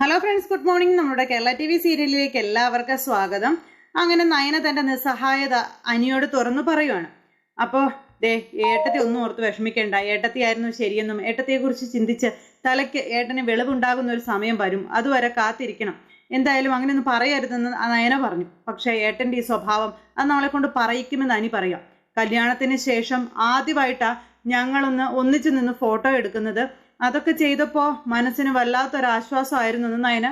Hello friends good morning നമ്മുടെ Kerala T V സീരിയലിലേക്ക് എല്ലാവർക്കും സ്വാഗതം. അങ്ങനെ നയന തന്റെ നിസ്സഹായത അനിയോട് തുറന്നു പറയുവാണ്. അപ്പോൾ ദേ ഏട്ടത്തെ ഒന്നും ഓർത്ത് വിഷമിക്കേണ്ട. ഏട്ടത്തിയായിരുന്നു ശരിയെന്നും ഏട്ടത്തെക്കുറിച്ച് ചിന്തിച്ച് തലയ്ക്ക് ഏട്ടന് വെളിവുണ്ടാകുന്ന ഒരു സമയം വരും. അതുവരെ കാത്തിരിക്കണം. എന്തായാലും അങ്ങനെയൊന്നും പറയരുതെന്ന് ആ നയന പറഞ്ഞു. പക്ഷേ ഏട്ടന്റെ ഈ സ്വഭാവം അത് നമ്മളെ കൊണ്ട് പറയിക്കുമെന്ന് അനി പറയാം. കല്യാണത്തിന് ശേഷം ആദ്യമായിട്ടാ ഞങ്ങളൊന്ന് ഒന്നിച്ചു നിന്ന് ഫോട്ടോ എടുക്കുന്നത്. അതൊക്കെ ചെയ്തപ്പോൾ മനസ്സിന് വല്ലാത്തൊരാശ്വാസമായിരുന്നു എന്ന് നയന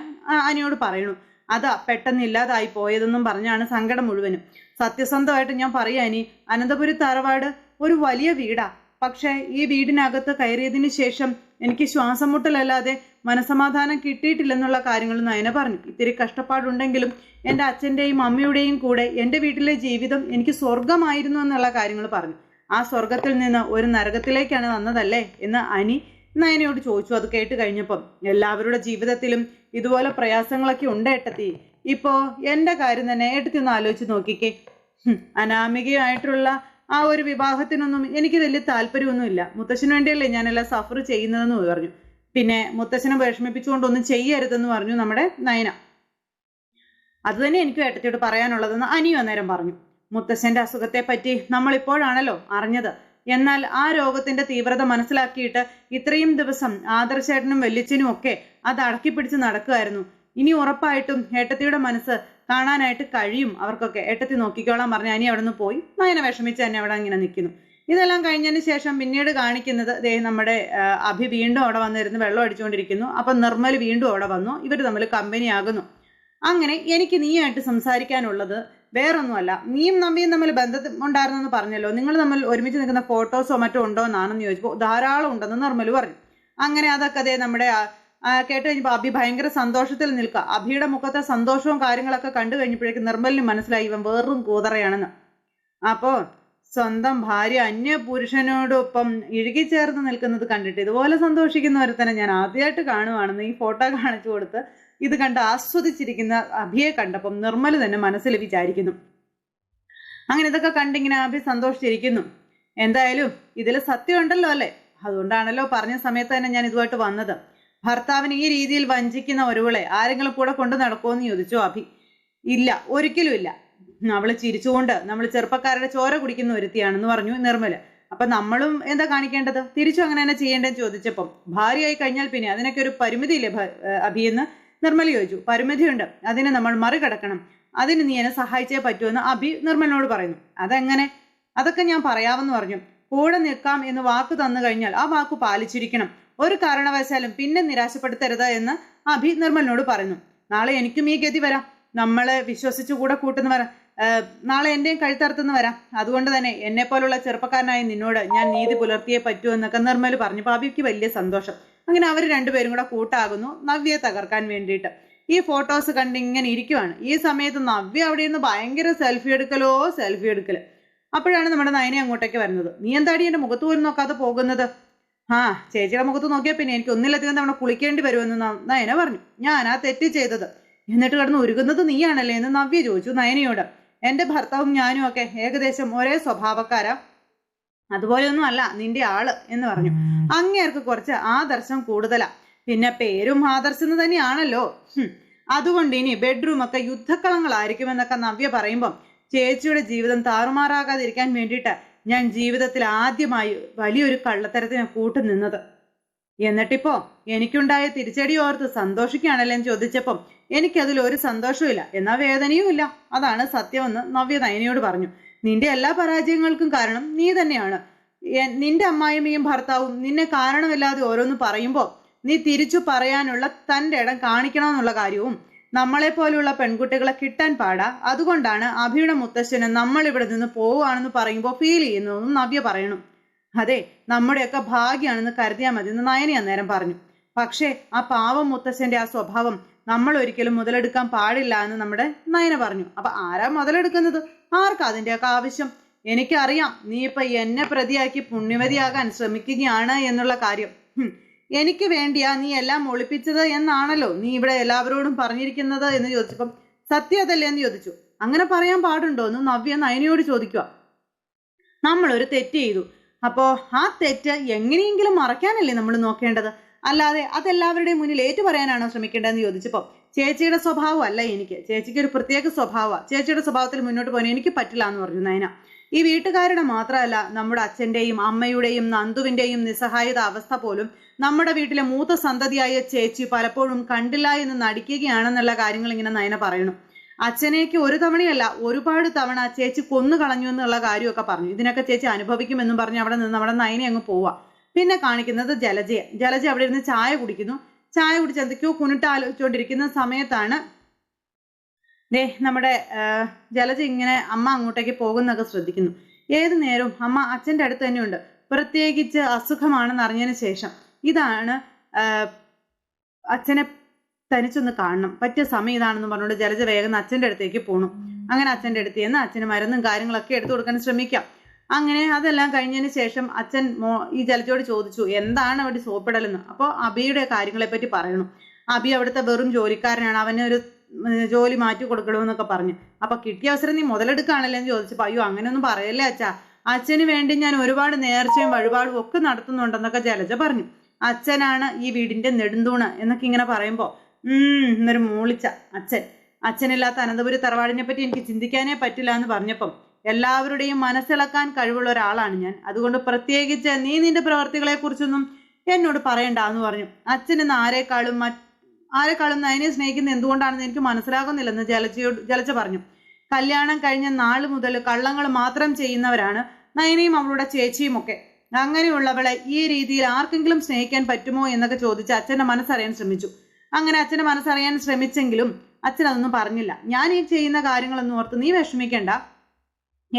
അനിയോട് പറയണു അതാ പെട്ടെന്ന് ഇല്ലാതായി പോയതെന്നും പറഞ്ഞാണ് സങ്കടം മുഴുവനും. സത്യസന്ധമായിട്ട് ഞാൻ പറയാ ഇനി അനന്തപുരി തറവാട് ഒരു വലിയ വീടാ. പക്ഷേ ഈ വീടിനകത്ത് കയറിയതിന് ശേഷം എനിക്ക് ശ്വാസം മുട്ടലല്ലാതെ മനസമാധാനം കിട്ടിയിട്ടില്ലെന്നുള്ള കാര്യങ്ങൾ നയന പറഞ്ഞു. ഇത്തിരി കഷ്ടപ്പാടുണ്ടെങ്കിലും എന്റെ അച്ഛന്റെയും അമ്മയുടെയും കൂടെ എന്റെ വീട്ടിലെ ജീവിതം എനിക്ക് സ്വർഗമായിരുന്നു എന്നുള്ള കാര്യങ്ങൾ പറഞ്ഞു. ആ സ്വർഗത്തിൽ നിന്ന് ഒരു നരകത്തിലേക്കാണ് വന്നതല്ലേ എന്ന് അനി നയനയോട് ചോദിച്ചു. അത് കേട്ട് കഴിഞ്ഞപ്പം എല്ലാവരുടെ ജീവിതത്തിലും ഇതുപോലെ പ്രയാസങ്ങളൊക്കെ ഉണ്ട് ഏട്ടത്തി. ഇപ്പോ എന്റെ കാര്യം തന്നെ ഏട്ടത്തി ഒന്ന് ആലോചിച്ച് നോക്കിക്കേ. അനാമികയായിട്ടുള്ള ആ ഒരു വിവാഹത്തിനൊന്നും എനിക്ക് വലിയ താല്പര്യമൊന്നുമില്ല. മുത്തശ്ശന് വേണ്ടിയല്ലേ ഞാനെല്ലാം സഫർ ചെയ്യുന്നതെന്ന് പറഞ്ഞു. പിന്നെ മുത്തശ്ശനെ വിഷമിപ്പിച്ചുകൊണ്ടൊന്നും ചെയ്യരുതെന്ന് പറഞ്ഞു നമ്മുടെ നയന. അത് തന്നെ എനിക്ക് ഏട്ടത്തിയോട് പറയാനുള്ളതെന്ന് അനിയും അന്നേരം പറഞ്ഞു. മുത്തശ്ശന്റെ അസുഖത്തെ പറ്റി നമ്മൾ ഇപ്പോഴാണല്ലോ അറിഞ്ഞത്. എന്നാൽ ആ രോഗത്തിന്റെ തീവ്രത മനസ്സിലാക്കിയിട്ട് ഇത്രയും ദിവസം ആദർശേട്ടനും വെല്ലിച്ചനും ഒക്കെ അത് അടക്കി പിടിച്ച് നടക്കുമായിരുന്നു ഇനി ഉറപ്പായിട്ടും ഏട്ടത്തിയുടെ മനസ്സ് കാണാനായിട്ട് കഴിയും അവർക്കൊക്കെ. ഏട്ടത്തി നോക്കിക്കോളാൻ പറഞ്ഞ് അനി അവിടെ നിന്ന് പോയി. നയന വിഷമിച്ച് തന്നെ അവിടെ ഇങ്ങനെ നിൽക്കുന്നു. ഇതെല്ലാം കഴിഞ്ഞതിന് ശേഷം പിന്നീട് കാണിക്കുന്നത് ദേ നമ്മുടെ അഭി വീണ്ടും അവിടെ വന്നിരുന്നു വെള്ളം അടിച്ചുകൊണ്ടിരിക്കുന്നു. അപ്പം നിർമ്മൽ വീണ്ടും അവിടെ വന്നു. ഇവർ തമ്മിൽ കമ്പനിയാകുന്നു അങ്ങനെ എനിക്ക് നീയായിട്ട് സംസാരിക്കാനുള്ളത് വേറൊന്നുമല്ല നീയും നമ്പിയും തമ്മിൽ ബന്ധം ഉണ്ടായിരുന്നെന്ന് പറഞ്ഞല്ലോ. നിങ്ങൾ തമ്മിൽ ഒരുമിച്ച് നിൽക്കുന്ന ഫോട്ടോസോ മറ്റോ ഉണ്ടോ എന്നാണെന്ന് ചോദിച്ചപ്പോൾ ധാരാളം ഉണ്ടെന്ന് നിർമ്മൽ പറഞ്ഞു. അങ്ങനെ അതൊക്കെ അതേ നമ്മുടെ കേട്ട് കഴിഞ്ഞപ്പോൾ അഭി ഭയങ്കര സന്തോഷത്തിൽ നിൽക്കുക. അഭിയുടെ മുഖത്തെ സന്തോഷവും കാര്യങ്ങളൊക്കെ കണ്ടു കഴിഞ്ഞപ്പോഴേക്കും നിർമ്മലിന് മനസ്സിലായി ഇവൻ വെറും കൂതറയാണെന്ന്. അപ്പോൾ സ്വന്തം ഭാര്യ അന്യ പുരുഷനോടൊപ്പം ഇഴുകിച്ചേർന്ന് നിൽക്കുന്നത് കണ്ടിട്ട് ഇതുപോലെ സന്തോഷിക്കുന്നവരെ തന്നെ ഞാൻ ആദ്യമായിട്ട് കാണുവാണെന്ന് ഈ ഫോട്ടോ കാണിച്ചു കൊടുത്ത് ഇത് കണ്ട് ആസ്വദിച്ചിരിക്കുന്ന അഭിയെ കണ്ടപ്പം നിർമ്മല തന്നെ മനസ്സിൽ വിചാരിക്കുന്നു. അങ്ങനെ ഇതൊക്കെ കണ്ടിങ്ങനെ അഭി സന്തോഷിച്ചിരിക്കുന്നു. എന്തായാലും ഇതിൽ സത്യമുണ്ടല്ലോ അല്ലേ? അതുകൊണ്ടാണല്ലോ പറഞ്ഞ സമയത്ത് തന്നെ ഞാൻ ഇതുമായിട്ട് വന്നത്. ഭർത്താവിന് ഈ രീതിയിൽ വഞ്ചിക്കുന്ന ഒരുവളെ ആരെങ്കിലും കൂടെ കൊണ്ട് നടക്കുമോ ചോദിച്ചു അഭി. ഇല്ല ഒരിക്കലും ഇല്ല. അവൾ ചിരിച്ചുകൊണ്ട് നമ്മൾ ചെറുപ്പക്കാരുടെ ചോര കുടിക്കുന്ന ഒരുത്തിയാണെന്ന് പറഞ്ഞു നിർമ്മല. അപ്പൊ നമ്മളും എന്താ കാണിക്കേണ്ടത്? തിരിച്ചു അങ്ങനെ തന്നെ ചെയ്യേണ്ടതെന്ന് ചോദിച്ചപ്പം ഭാര്യയായി കഴിഞ്ഞാൽ പിന്നെ അതിനൊക്കെ ഒരു പരിമിതിയില്ലേ അഭിയെന്ന്? നിർമ്മല ചോദിച്ചു പരിമിതിയുണ്ട് അതിനെ നമ്മൾ മറികടക്കണം. അതിന് നീ എന്നെ സഹായിച്ചേ പറ്റുമെന്ന് അഭി നിർമ്മലിനോട് പറയുന്നു. അതെങ്ങനെ? അതൊക്കെ ഞാൻ പറയാമെന്ന് പറഞ്ഞു. കൂടെ നിൽക്കാം എന്ന് വാക്ക് തന്നു കഴിഞ്ഞാൽ ആ വാക്ക് പാലിച്ചിരിക്കണം. ഒരു കാരണവശാലും പിന്നെ നിരാശപ്പെടുത്തരുത് എന്ന് അഭി നിർമ്മലിനോട് പറയുന്നു. നാളെ എനിക്കും ഈ ഗതി വരാം. നമ്മളെ വിശ്വസിച്ചു കൂടെ കൂട്ടുന്ന വരാം ഏഹ് നാളെ എന്റെയും കഴുത്തറുത്തുനിന്ന് വരാം. അതുകൊണ്ട് തന്നെ എന്നെ പോലുള്ള ചെറുപ്പക്കാരനായ നിന്നോട് ഞാൻ നീതി പുലർത്തിയേ പറ്റൂ എന്നൊക്കെ നിർമ്മൽ പറഞ്ഞു. ഭാവിക്ക് വലിയ സന്തോഷം. അങ്ങനെ അവർ രണ്ടുപേരും കൂടെ കൂട്ടാകുന്നു നവ്യയെ തകർക്കാൻ വേണ്ടിയിട്ട്. ഈ ഫോട്ടോസ് കണ്ട് ഇങ്ങനെ ഇരിക്കുവാണ്. ഈ സമയത്ത് നവ്യ അവിടെ നിന്ന് ഭയങ്കര സെൽഫി എടുക്കലോ സെൽഫി എടുക്കൽ. അപ്പോഴാണ് നമ്മുടെ നയനെ അങ്ങോട്ടേക്ക് വരുന്നത്. നീ എന്താടി എന്റെ മുഖത്ത് പോലും നോക്കാതെ പോകുന്നത്? ആ ചേച്ചിയുടെ മുഖത്ത് നോക്കിയാൽ പിന്നെ എനിക്ക് ഒന്നിലധികം തവണ കുളിക്കേണ്ടി വരുമെന്ന് നയന പറഞ്ഞു. ഞാൻ ആ തെറ്റ് ചെയ്തത്. എന്നിട്ട് കിടന്ന് ഉരുകുന്നത് നീയാണല്ലേ? എന്ന് നവ്യ ചോദിച്ചു നയനയോട്. എന്റെ ഭർത്താവും ഞാനും ഒക്കെ ഏകദേശം ഒരേ സ്വഭാവക്കാരാ. അതുപോലെയൊന്നും അല്ല നിന്റെ ആൾ എന്ന് പറഞ്ഞു. അങ്ങേർക്ക് കുറച്ച് ആദർശം കൂടുതലാ. പിന്നെ പേരും ആദർശം തന്നെയാണല്ലോ. അതുകൊണ്ട് ഇനി ബെഡ്റൂം ഒക്കെ യുദ്ധക്കളങ്ങളായിരിക്കുമെന്നൊക്കെ നവ്യ പറയുമ്പം ചേച്ചിയുടെ ജീവിതം താറുമാറാകാതിരിക്കാൻ വേണ്ടിയിട്ട് ഞാൻ ജീവിതത്തിൽ ആദ്യമായി വലിയൊരു കള്ളത്തരത്തിന് കൂട്ടുനിന്നത്. എന്നിട്ടിപ്പോ എനിക്കുണ്ടായ തിരിച്ചടി ഓർത്ത് സന്തോഷിക്കുകയാണല്ലേ ചോദിച്ചപ്പം എനിക്കതിൽ ഒരു സന്തോഷവും എന്നാ വേദനയും ഇല്ല അതാണ് സത്യമെന്ന് നവ്യ നയനയോട് പറഞ്ഞു. നിന്റെ എല്ലാ പരാജയങ്ങൾക്കും കാരണം നീ തന്നെയാണ്. നിന്റെ അമ്മായിമ്മയും ഭർത്താവും നിന്നെ കാരണമില്ലാതെ ഓരോന്ന് പറയുമ്പോൾ നീ തിരിച്ചു പറയാനുള്ള തന്റെ ഇടം കാണിക്കണമെന്നുള്ള കാര്യവും നമ്മളെ പോലെയുള്ള പെൺകുട്ടികളെ കിട്ടാൻ പാടാ. അതുകൊണ്ടാണ് അഭിയുടെ മുത്തശ്ശന് നമ്മൾ ഇവിടെ നിന്ന് പോവുകയാണെന്ന് പറയുമ്പോൾ ഫീൽ ചെയ്യുന്നതെന്നും നവ്യ പറയണം. അതെ നമ്മുടെയൊക്കെ ഭാഗ്യമാണെന്ന് കരുതിയാൽ മതി എന്ന് നയനി അന്നേരം പറഞ്ഞു. പക്ഷേ ആ പാവം മുത്തശ്ശന്റെ ആ സ്വഭാവം നമ്മൾ ഒരിക്കലും മുതലെടുക്കാൻ പാടില്ല എന്ന് നമ്മുടെ നയന പറഞ്ഞു. അപ്പൊ ആരാ മുതലെടുക്കുന്നത്? ആർക്കാ അതിന്റെയൊക്കെ ആവശ്യം? എനിക്കറിയാം നീ ഇപ്പൊ എന്നെ പ്രതിയാക്കി പുണ്യവതിയാകാൻ ശ്രമിക്കുകയാണ് എന്നുള്ള കാര്യം. എനിക്ക് വേണ്ടിയാ നീ എല്ലാം ഒളിപ്പിച്ചത് എന്നാണല്ലോ നീ ഇവിടെ എല്ലാവരോടും പറഞ്ഞിരിക്കുന്നത് എന്ന് ചോദിച്ചപ്പം സത്യം അതല്ലേ എന്ന് ചോദിച്ചു. അങ്ങനെ പറയാൻ പാടുണ്ടോ എന്ന് നവ്യ നയനയോട് ചോദിക്കുക നമ്മളൊരു തെറ്റ് ചെയ്തു. അപ്പോ ആ തെറ്റ് എങ്ങനെയെങ്കിലും മറക്കാനല്ലേ നമ്മൾ നോക്കേണ്ടത്? അല്ലാതെ അതെല്ലാവരുടെയും മുന്നിൽ ഏറ്റു പറയാനാണോ ശ്രമിക്കേണ്ടതെന്ന് ചോദിച്ചപ്പോൾ ചേച്ചിയുടെ സ്വഭാവം അല്ല എനിക്ക്. ചേച്ചിക്ക് ഒരു പ്രത്യേക സ്വഭാവമാണ് ചേച്ചിയുടെ സ്വഭാവത്തിൽ മുന്നോട്ട് പോകാൻ എനിക്ക് പറ്റില്ല എന്ന് പറഞ്ഞു നയന. ഈ വീട്ടുകാരുടെ മാത്രമല്ല നമ്മുടെ അച്ഛന്റെയും അമ്മയുടെയും നന്ദുവിന്റെയും നിസ്സഹായത അവസ്ഥ പോലും നമ്മുടെ വീട്ടിലെ മൂത്ത സന്തതിയായ ചേച്ചി പലപ്പോഴും കണ്ടില്ല എന്ന് നടിക്കുകയാണെന്നുള്ള കാര്യങ്ങൾ ഇങ്ങനെ നയന പറയണു. അച്ഛനേക്ക് ഒരു തവണയല്ല ഒരുപാട് തവണ ചേച്ചി കൊന്നു കളഞ്ഞു എന്നുള്ള കാര്യമൊക്കെ പറഞ്ഞു. ഇതിനൊക്കെ ചേച്ചി അനുഭവിക്കുമെന്നും പറഞ്ഞ് അവിടെ നിന്ന് നമ്മുടെ നയനെ അങ്ങ് പോവാ. പിന്നെ കാണിക്കുന്നത് ജലജയെ. ജലജ അവിടെ ഇരുന്ന് ചായ കുടിക്കുന്നു. ചായ കുടിച്ച് എന്തൊക്കെയോ കുനിട്ട് ആലോചിച്ചുകൊണ്ടിരിക്കുന്ന സമയത്താണ് ദേ നമ്മുടെ ജലജ ഇങ്ങനെ അമ്മ അങ്ങോട്ടേക്ക് പോകുന്നൊക്കെ ശ്രദ്ധിക്കുന്നു. ഏത് നേരവും അമ്മ അച്ഛന്റെ അടുത്ത് തന്നെയുണ്ട്. പ്രത്യേകിച്ച് അസുഖമാണെന്ന് അറിഞ്ഞതിന് ശേഷം. ഇതാണ് അച്ഛനെ തനിച്ചൊന്ന് കാണണം. പറ്റിയ സമയം ഇതാണെന്ന് പറഞ്ഞുകൊണ്ട് ജലജ വേഗം അച്ഛന്റെ അടുത്തേക്ക് പോണു. അങ്ങനെ അച്ഛന്റെ അടുത്ത് ചെന്ന് അച്ഛന് മരുന്നും കാര്യങ്ങളൊക്കെ എടുത്തു കൊടുക്കാൻ ശ്രമിക്കാം. അങ്ങനെ അതെല്ലാം കഴിഞ്ഞതിന് ശേഷം അച്ഛൻ മോ ഈ ജലജയോട് ചോദിച്ചു എന്താണ് അവിടെ സോപ്പിടലെന്ന്? അപ്പോൾ അബിയുടെ കാര്യങ്ങളെപ്പറ്റി പറയണം. അബി അവിടുത്തെ വെറും ജോലിക്കാരനാണ്. അവന് ഒരു ജോലി മാറ്റി കൊടുക്കണമെന്നൊക്കെ പറഞ്ഞു. അപ്പൊ കിട്ടിയ അവസരം നീ മുതലെടുക്കുകയാണല്ലോ? എന്ന് ചോദിച്ചപ്പോൾ അയ്യോ അങ്ങനെയൊന്നും പറയല്ലേ അച്ഛാ. അച്ഛന് വേണ്ടി ഞാൻ ഒരുപാട് നേർച്ചയും വഴിപാടും ഒക്കെ നടത്തുന്നുണ്ടെന്നൊക്കെ ജലജ പറഞ്ഞു. അച്ഛനാണ് ഈ വീടിന്റെ നെടുന്തൂണ് എന്നൊക്കെ ഇങ്ങനെ പറയുമ്പോൾ എന്നൊരു മൂളിച്ച അച്ഛൻ. അച്ഛനില്ലാത്ത അനന്തപുരി തറവാടിനെ പറ്റി എനിക്ക് ചിന്തിക്കാനേ പറ്റില്ല എന്ന് പറഞ്ഞപ്പം എല്ലാവരുടെയും മനസ്സിളക്കാൻ കഴിവുള്ള ഒരാളാണ് ഞാൻ. അതുകൊണ്ട് പ്രത്യേകിച്ച് നീ നിന്റെ പ്രവർത്തികളെ കുറിച്ചൊന്നും എന്നോട് പറയണ്ട എന്ന് പറഞ്ഞു. അച്ഛൻ ഇന്ന് ആരെക്കാളും ആരെക്കാളും നയനെ സ്നേഹിക്കുന്നത് എന്തുകൊണ്ടാണെന്ന് എനിക്ക് മനസ്സിലാകുന്നില്ലെന്ന് ജലജയോട് ജലജ പറഞ്ഞു. കല്യാണം കഴിഞ്ഞ നാൾ മുതൽ കള്ളങ്ങൾ മാത്രം ചെയ്യുന്നവരാണ് നയനയും അവളുടെ ചേച്ചിയും ഒക്കെ. അങ്ങനെയുള്ളവളെ ഈ രീതിയിൽ ആർക്കെങ്കിലും സ്നേഹിക്കാൻ പറ്റുമോ എന്നൊക്കെ ചോദിച്ച് അച്ഛന്റെ മനസ്സറിയാൻ ശ്രമിച്ചു. അങ്ങനെ അച്ഛന്റെ മനസ്സറിയാൻ ശ്രമിച്ചെങ്കിലും അച്ഛൻ അതൊന്നും പറഞ്ഞില്ല. ഞാൻ ഈ ചെയ്യുന്ന കാര്യങ്ങളൊന്നും ഓർത്ത് നീ വിഷമിക്കേണ്ട.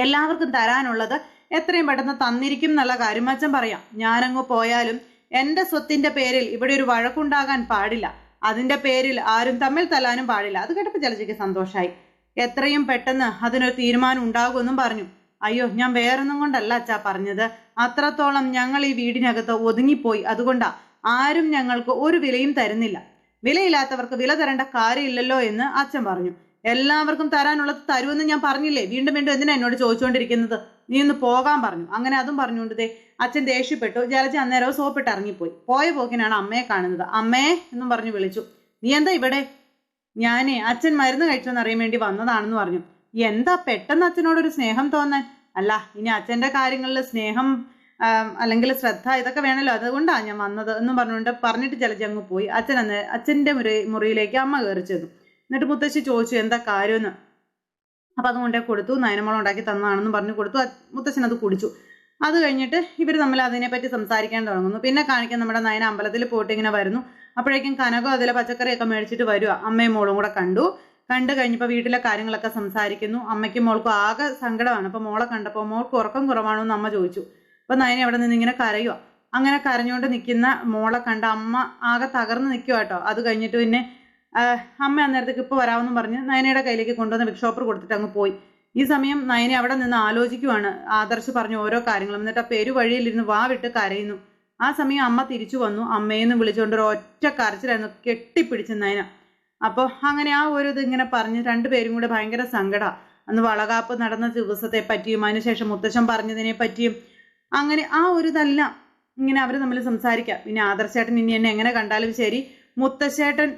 എല്ലാവർക്കും തരാനുള്ളത് എത്രയും പെട്ടെന്ന് തന്നിരിക്കും എന്നുള്ള കാര്യം അച്ഛൻ പറയാം. ഞാനങ്ങ് പോയാലും എന്റെ സ്വത്തിന്റെ പേരിൽ ഇവിടെ ഒരു വഴക്കുണ്ടാകാൻ പാടില്ല. അതിന്റെ പേരിൽ ആരും തമ്മിൽ തല്ലാനും പാടില്ല. അത് കേട്ടപ്പോൾ ചലച്ചിക്ക് സന്തോഷമായി എത്രയും പെട്ടെന്ന് അതിനൊരു തീരുമാനം ഉണ്ടാകുമെന്നും പറഞ്ഞു. അയ്യോ ഞാൻ വേറൊന്നും കൊണ്ടല്ല അച്ഛാ പറഞ്ഞത്. അത്രത്തോളം ഞങ്ങൾ ഈ വീടിനകത്ത് ഒതുങ്ങിപ്പോയി. അതുകൊണ്ടാ ആരും ഞങ്ങൾക്ക് ഒരു വിലയും തരുന്നില്ല. വിലയില്ലാത്തവർക്ക് വില തരേണ്ട കാര്യമില്ലല്ലോ എന്ന് അച്ഛൻ പറഞ്ഞു. എല്ലാവർക്കും തരാനുള്ളത് തരുമെന്ന് ഞാൻ പറഞ്ഞില്ലേ? വീണ്ടും വീണ്ടും എന്തിനാ എന്നോട് ചോദിച്ചുകൊണ്ടിരിക്കുന്നത്? നീ ഒന്ന് പോകാൻ പറഞ്ഞു. അങ്ങനെ അതും പറഞ്ഞുകൊണ്ടതേ അച്ഛൻ ദേഷ്യപ്പെട്ടു. ജലജ അന്നേരവും സോപ്പിട്ട് ഇറങ്ങിപ്പോയി. പോയ പോക്കിനാണ് അമ്മയെ കാണുന്നത്. അമ്മേ എന്നും പറഞ്ഞു വിളിച്ചു. നീ എന്താ ഇവിടെ? ഞാനേ അച്ഛൻ മരുന്ന് കഴിച്ചോന്ന് അറിയാൻ വേണ്ടി വന്നതാണെന്ന് പറഞ്ഞു. എന്താ പെട്ടെന്ന് അച്ഛനോടൊരു സ്നേഹം തോന്നാൻ? അല്ല ഇനി അച്ഛന്റെ കാര്യങ്ങളിൽ സ്നേഹം അല്ലെങ്കിൽ ശ്രദ്ധ ഇതൊക്കെ വേണമല്ലോ അതുകൊണ്ടാണ് ഞാൻ വന്നത് എന്നും പറഞ്ഞുകൊണ്ട് പറഞ്ഞിട്ട് ജലജ അങ്ങ് പോയി. അച്ഛൻ അന്ന് അച്ഛന്റെ മുറി മുറിയിലേക്ക് അമ്മ കയറി ചെന്നു. എന്നിട്ട് മുത്തശ്ശി ചോദിച്ചു എന്താ കാര്യമെന്ന്? അപ്പം അതുകൊണ്ട് കൊണ്ടേ കൊടുത്തു നയനമോളം ഉണ്ടാക്കി തന്നതാണെന്ന് പറഞ്ഞു കൊടുത്തു. മുത്തശ്ശൻ അത് കുടിച്ചു. അത് കഴിഞ്ഞിട്ട് ഇവർ തമ്മിൽ അതിനെപ്പറ്റി സംസാരിക്കാൻ തുടങ്ങുന്നു. പിന്നെ കാണിക്കാൻ നമ്മുടെ നയന അമ്പലത്തിൽ പോയിട്ട് ഇങ്ങനെ വരുന്നു. അപ്പോഴേക്കും കനകോ അതിലെ പച്ചക്കറിയൊക്കെ മേടിച്ചിട്ട് വരിക അമ്മയും മോളും കൂടെ കണ്ടു. കണ്ടു കഴിഞ്ഞപ്പോൾ വീട്ടിലെ കാര്യങ്ങളൊക്കെ സംസാരിക്കുന്നു. അമ്മയ്ക്കും മോൾക്കും ആകെ സങ്കടമാണ്. അപ്പോൾ മോളെ കണ്ടപ്പോൾ മോൾക്ക് ഉറക്കം കുറവാണോ എന്ന് അമ്മ ചോദിച്ചു. അപ്പോൾ നയന അവിടെ നിന്ന് ഇങ്ങനെ കരയുക അങ്ങനെ കരഞ്ഞുകൊണ്ട് നിൽക്കുന്ന മോളെ കണ്ട അമ്മ ആകെ തകർന്ന് നിൽക്കുക കേട്ടോ. അത് കഴിഞ്ഞിട്ട് പിന്നെ അമ്മ അന്നേരത്തേക്ക് ഇപ്പോൾ വരാമെന്ന് പറഞ്ഞ് നയനയുടെ കയ്യിലേക്ക് കൊണ്ടുവന്ന് ബിഗ് ഷോപ്പർ കൊടുത്തിട്ട് അങ്ങ് പോയി. ഈ സമയം നയന അവിടെ നിന്ന് ആലോചിക്കുവാണ് ആദർശ് പറഞ്ഞ ഓരോ കാര്യങ്ങളും. എന്നിട്ട് ആ പെരുവഴിയിലിരുന്ന് വാ വിട്ട് കരയുന്നു. ആ സമയം അമ്മ തിരിച്ചു വന്നു. അമ്മയെന്ന് വിളിച്ചുകൊണ്ട് ഒരു ഒറ്റ കരച്ചിലായിരുന്നു കെട്ടിപ്പിടിച്ച് നയന. അപ്പോൾ അങ്ങനെ ആ ഒരു ഇത് ഇങ്ങനെ പറഞ്ഞ് രണ്ടുപേരും കൂടെ ഭയങ്കര സങ്കടമാണ് അന്ന് വളകാപ്പ് നടന്ന ദിവസത്തെ പറ്റിയും അതിനുശേഷം മുത്തശ്ശൻ പറഞ്ഞതിനെ പറ്റിയും അങ്ങനെ ആ ഒരു ഇതല്ല ഇങ്ങനെ അവർ തമ്മിൽ സംസാരിക്കാം. പിന്നെ ആദർശേട്ടൻ ഇനി എന്നെ എങ്ങനെ കണ്ടാലും ശരി. മുത്തശ്ശേട്ടൻ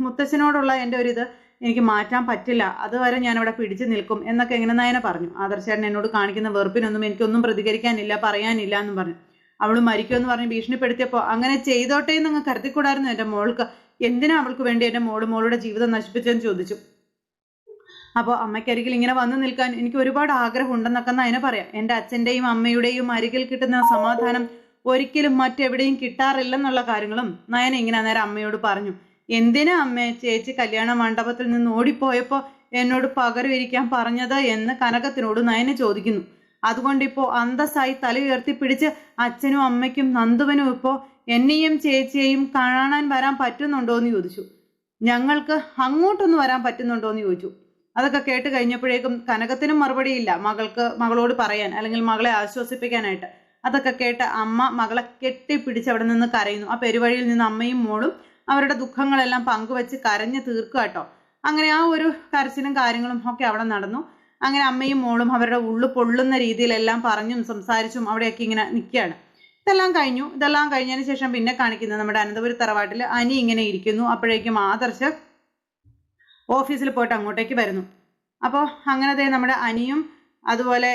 മുത്തശ്ശനോടുള്ള എന്റെ ഒരു ഇത് എനിക്ക് മാറ്റാൻ പറ്റില്ല. അതുവരെ ഞാൻ അവിടെ പിടിച്ചു നിൽക്കും എന്നൊക്കെ എങ്ങനെ നയന പറഞ്ഞു. ആദർശേട്ടൻ എന്നോട് കാണിക്കുന്ന വെറുപ്പിനൊന്നും എനിക്കൊന്നും പ്രതികരിക്കാനില്ല പറയാനില്ല എന്നും പറഞ്ഞു. അവൾ മരിക്കുമെന്ന് പറഞ്ഞ് ഭീഷണിപ്പെടുത്തിയപ്പോൾ അങ്ങനെ ചെയ്തോട്ടെ എന്നങ്ങ് കരുതിക്കൂടായിരുന്നു എന്റെ മോൾക്ക്. എന്തിനാ അവൾക്ക് വേണ്ടി എന്റെ മോൾ മോളുടെ ജീവിതം നശിപ്പിച്ചെന്ന് ചോദിച്ചു. അപ്പോൾ അമ്മയ്ക്കരികിൽ ഇങ്ങനെ വന്നു നിൽക്കാൻ എനിക്ക് ഒരുപാട് ആഗ്രഹം ഉണ്ടെന്നൊക്കെ നയന പറയാം. എന്റെ അച്ഛന്റെയും അമ്മയുടെയും അരികിൽ കിട്ടുന്ന സമാധാനം ഒരിക്കലും മറ്റെവിടെയും കിട്ടാറില്ലെന്നുള്ള കാര്യങ്ങളും നയന ഇങ്ങനെ അന്നേരം അമ്മയോട് പറഞ്ഞു. എന്തിനാ അമ്മേ ചേച്ചി കല്യാണ മണ്ഡപത്തിൽ നിന്ന് ഓടിപ്പോയപ്പോൾ എന്നോട് പകരം ഇരിക്കാൻ പറഞ്ഞത് എന്ന് കനകത്തിനോട് നയന ചോദിക്കുന്നു. അതുകൊണ്ട് ഇപ്പോൾ അന്തസ്സായി തല ഉയർത്തി പിടിച്ച് അച്ഛനും അമ്മയ്ക്കും നന്ദുവനും ഇപ്പോൾ എന്നെയും ചേച്ചിയെയും കാണാൻ വരാൻ പറ്റുന്നുണ്ടോ എന്ന് ചോദിച്ചു. ഞങ്ങൾക്ക് അങ്ങോട്ടൊന്ന് വരാൻ പറ്റുന്നുണ്ടോ എന്ന് ചോദിച്ചു. അതൊക്കെ കേട്ട് കഴിഞ്ഞപ്പോഴേക്കും കനകത്തിനും മറുപടിയില്ല മകൾക്ക് മകളോട് പറയാൻ അല്ലെങ്കിൽ മകളെ ആശ്വസിപ്പിക്കാനായിട്ട്. അതൊക്കെ കേട്ട് അമ്മ മകളെ കെട്ടിപ്പിടിച്ച് അവിടെ നിന്ന് കരയുന്നു. ആ പെരുവഴിയിൽ നിന്ന് അമ്മയും മോളും അവരുടെ ദുഃഖങ്ങളെല്ലാം പങ്കുവെച്ച് കരഞ്ഞു തീർക്കുക കേട്ടോ. അങ്ങനെ ആ ഒരു കരച്ചിലും കാര്യങ്ങളും ഒക്കെ അവിടെ നടന്നു. അങ്ങനെ അമ്മയും മോളും അവരുടെ ഉള്ളു പൊള്ളുന്ന രീതിയിലെല്ലാം പറഞ്ഞും സംസാരിച്ചും അവിടെയൊക്കെ ഇങ്ങനെ നിൽക്കുകയാണ്. ഇതെല്ലാം കഴിഞ്ഞു. ഇതെല്ലാം കഴിഞ്ഞതിന് ശേഷം പിന്നെ കാണിക്കുന്നത് നമ്മുടെ അനന്തപുരി തറവാട്ടിൽ അനി ഇങ്ങനെ ഇരിക്കുന്നു. അപ്പോഴേക്കും ആദർശ് ഓഫീസിൽ പോയിട്ട് അങ്ങോട്ടേക്ക് വരുന്നു. അപ്പോൾ അങ്ങനത്തെ നമ്മുടെ അനിയും അതുപോലെ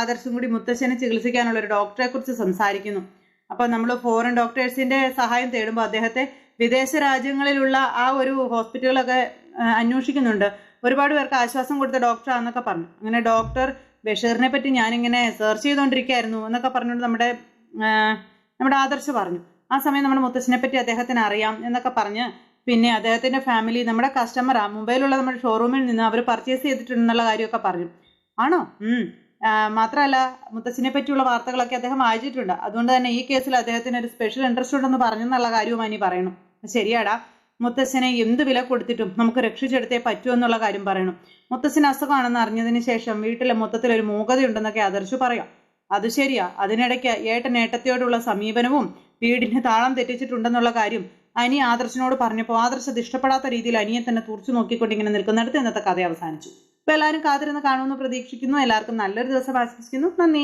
ആദർശും കൂടി മുത്തശ്ശനെ ചികിത്സിക്കാനുള്ള ഒരു ഡോക്ടറെ കുറിച്ച് സംസാരിക്കുന്നു. അപ്പോൾ നമ്മൾ ഫോറിൻ ഡോക്ടേഴ്സിന്റെ സഹായം തേടുമ്പോൾ അദ്ദേഹത്തെ വിദേശ രാജ്യങ്ങളിലുള്ള ആ ഒരു ഹോസ്പിറ്റലുകളൊക്കെ അന്വേഷിക്കുന്നുണ്ട്. ഒരുപാട് പേർക്ക് ആശ്വാസം കൊടുത്ത ഡോക്ടറാന്നൊക്കെ പറഞ്ഞു. അങ്ങനെ ഡോക്ടർ ബഷീറിനെ പറ്റി ഞാനിങ്ങനെ സെർച്ച് ചെയ്തുകൊണ്ടിരിക്കുകയായിരുന്നു എന്നൊക്കെ പറഞ്ഞുകൊണ്ട് നമ്മുടെ നമ്മുടെ ആദർശ് പറഞ്ഞു. ആ സമയം നമ്മുടെ മുത്തശ്ശനെ പറ്റി അദ്ദേഹത്തിന് അറിയാം എന്നൊക്കെ പറഞ്ഞ് പിന്നെ അദ്ദേഹത്തിന്റെ ഫാമിലി നമ്മുടെ കസ്റ്റമറാ മുംബൈയിലുള്ള നമ്മുടെ ഷോറൂമിൽ നിന്ന് അവർ പർച്ചേസ് ചെയ്തിട്ടുണ്ടെന്നുള്ള കാര്യമൊക്കെ പറഞ്ഞു ആണോ? മാത്രമല്ല മുത്തച്ഛനെ പറ്റിയുള്ള വാർത്തകളൊക്കെ അദ്ദേഹം വായിച്ചിട്ടുണ്ട്. അതുകൊണ്ട് തന്നെ ഈ കേസിൽ അദ്ദേഹത്തിന് ഒരു സ്പെഷ്യൽ ഇൻട്രസ്റ്റ് ഉണ്ടെന്ന് പറഞ്ഞെന്നുള്ള കാര്യവും അനി പറയണം. ശരിയാടാ. മുത്തച്ഛനെ എന്ത് വില കൊടുത്തിട്ടും നമുക്ക് രക്ഷിച്ചെടുത്തേ പറ്റൂ എന്നുള്ള കാര്യം പറയണം. മുത്തച്ഛൻ അസുഖമാണെന്ന് അറിഞ്ഞതിന് ശേഷം വീട്ടിലെ മൊത്തത്തിൽ ഒരു മൂകതയുണ്ടെന്നൊക്കെ ആദർശ് പറയാം. അത് ശരിയാ. അതിനിടയ്ക്ക് ഏട്ടൻ ഏട്ടത്തിയോടുള്ള സമീപനവും വീടിന് താളം തെറ്റിച്ചിട്ടുണ്ടെന്നുള്ള കാര്യം അനി ആദർശനോട് പറഞ്ഞപ്പോൾ ആദർശ് അത് ഇഷ്ടപ്പെടാത്ത രീതിയിൽ അനിയെ തന്നെ തുറച്ചു നോക്കിക്കൊണ്ട് ഇങ്ങനെ നിൽക്കുന്നിടത്ത് ഇന്നത്തെ കഥ അവസാനിച്ചു. ഇപ്പൊ എല്ലാവരും കാത്തിരുന്ന് കാണുമെന്ന് പ്രതീക്ഷിക്കുന്നു. എല്ലാവർക്കും നല്ലൊരു ദിവസം ആശംസിക്കുന്നു. നന്ദി.